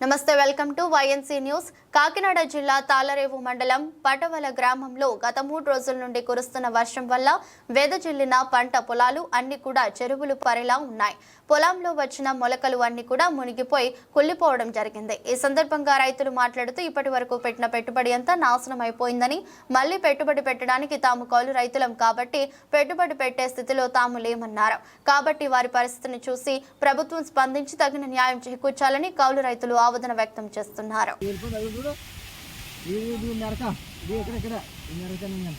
నమస్తే welcome to YNC news Kakinada జిల్లా తాళరేవు మండలం పటవల గ్రామంలో గత మూడు రోజుల నుండి కురుస్తున్న వర్షం వల్ల వెదజిల్లిన పంట పొలాలు అన్ని కూడా చెరువులు పరేలా ఉన్నాయి. పొలంలో వచ్చిన మొలకలు అన్ని కూడా మునిగిపోయి కుళ్ళిపోవడం జరిగింది. ఈ సందర్భంగా రైతులు మాట్లాడుతూ ఇప్పటి వరకు పెట్టిన పెట్టుబడి అంతా నాశనం అయిపోయిందని మళ్ళీ పెట్టుబడి పెట్టడానికి తాము కౌలు రైతులం కాబట్టి పెట్టుబడి పెట్టే స్థితిలో తాము లేమన్నారు. కాబట్టి వారి పరిస్థితిని చూసి ప్రభుత్వం స్పందించి తగిన న్యాయం చేకూర్చాలని కౌలు రైతులు ఆవేదన వ్యక్తం చేస్తున్నారు. వెళ్ళిపోయి అది చూడు ఇది ఇది నరక ఇది ఇక్కడ ఇక్కడ ఈ నరక నేను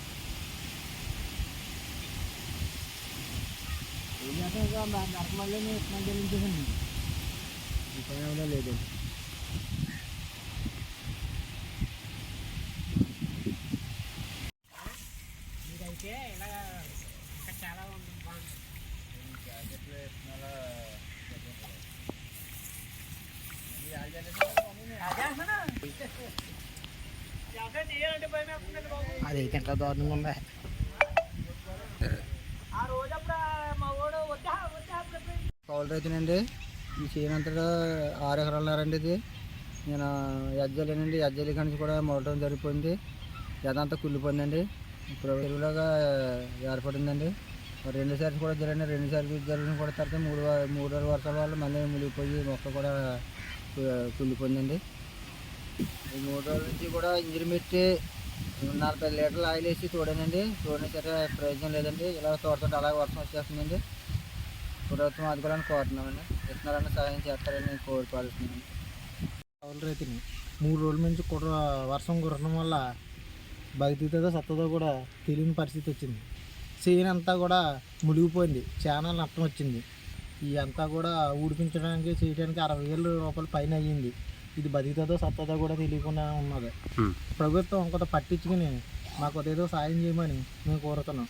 ఈ నరక నరక మళ్ళీ మళ్ళీ చెల్లించేసాను ఈ సమయంలో లేదు అది అయితే ఎట్లా దారుణంగా ఉందా? కౌలు రైతునండి. ఈ చేయనంతటా ఆరు ఎకరాలన్నారండి ఇది. నేను ఎజ్జలేనండి ఎజ్జలి కానీ కూడా మొదటం జరిగిపోయింది. ఎదంతా కుళ్ళిపోయిందండి. ఇప్పుడు ఎరువులాగా ఏర్పడిందండి. రెండు సార్లు కూడా జరిగిన రెండు సార్లు జరిగిన కూడా తర్వాత మూడు మూడు ఆరు వర్షాల వల్ల మళ్ళీ మునిగిపోయి మొక్క కూడా కుళ్ళిపోయిందండి. ఈ మూడు రోజుల నుంచి కూడా ఇంజిన్ పెట్టి నలభై లీటర్లు ఆయిల్ వేసి చూడనండి చూడని సరే ప్రయోజనం లేదండి. ఇలా తోడుతుంటే అలాగే వర్షం వచ్చేస్తుందండి. ప్రభుత్వం అధికారులను కోరుతున్నామండి. ఇస్తున్నారని సహాయం చేస్తారని కోరుకోవాల్సిందండి కౌలు రైతుని మూడు రోజుల నుంచి కుర్ర వర్షం కురడం వల్ల బతికుతుందో సత్తదో కూడా తెలియని పరిస్థితి వచ్చింది. చేను అంతా కూడా మునిగిపోయింది. చాలా నష్టం వచ్చింది. ఈ అంతా కూడా ఊడిపించడానికి చేయడానికి అరవై వేల రూపాయలు పైన అయ్యింది. ఇది బతుకుతుందో సత్తదో కూడా తెలియకుండా ఉన్నది. ప్రభుత్వం కొంత పట్టించుకుని మాకు ఏదో సాయం చేయమని మేము కోరుతున్నాం.